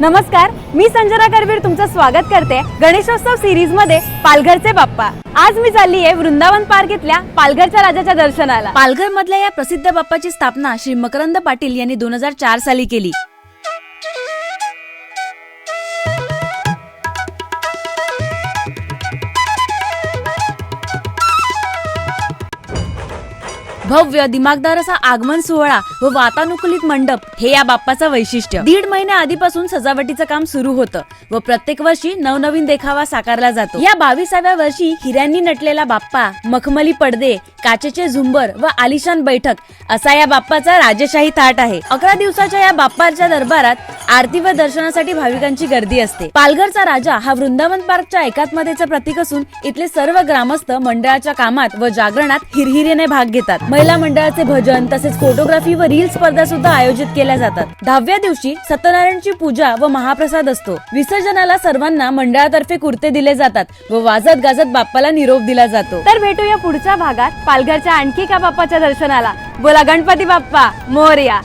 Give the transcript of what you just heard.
नमस्कार मी संजना करवीर तुमचं स्वागत करते गणेशोत्सव सिरीजमध्ये पालघरचे बाप्पा. आज मी चालली आहे वृंदावन पार्क इथल्या पालघरच्या राजाच्या दर्शनाला. पालघर मधल्या या प्रसिद्ध बाप्पाची स्थापना श्री मकरंद पाटील यांनी दोन हजार चार साली केली. भव्य दिमागदार असा आगमन सोहळा व वातानुकूलित मंडप हे या बाप्पाचं वैशिष्ट्य. दीड महिन्या आधीपासून सजावटीचं काम सुरू होतं व प्रत्येक वर्षी नवनवीन देखावा साकारला जातो. या बावीसाव्या वर्षी हिऱ्यांनी नटलेला बाप्पा मखमली पडदे काचेचे झुंबर व आलिशान बैठक असा या बाप्पाचा राजेशाही थाट आहे. अकरा दिवसाच्या या बाप्पाच्या दरबारात आरती व दर्शनासाठी भाविकांची गर्दी असते. पालघरचा राजा हा वृंदावन पार्कच्या एकात्मतेचं प्रतीक असून इथले सर्व ग्रामस्थ मंडळाच्या कामात व जागरणात हिरहिरीने भाग घेतात. महिला मंडळाचे भजन तसेच फोटोग्राफी व रील स्पर्धा सुद्धा आयोजित केल्या जातात. दहाव्या दिवशी सत्यनारायणची पूजा व महाप्रसाद असतो. विसर्जनाला सर्वांना मंडळातर्फे कुर्ते दिले जातात व वाजत गाजत बाप्पाला निरोप दिला जातो. तर भेटूया पुढच्या भागात. पालघरच्या आणखी एका बाप्पाच्या दर्शनाला. बोला गणपती बाप्पा मोरया.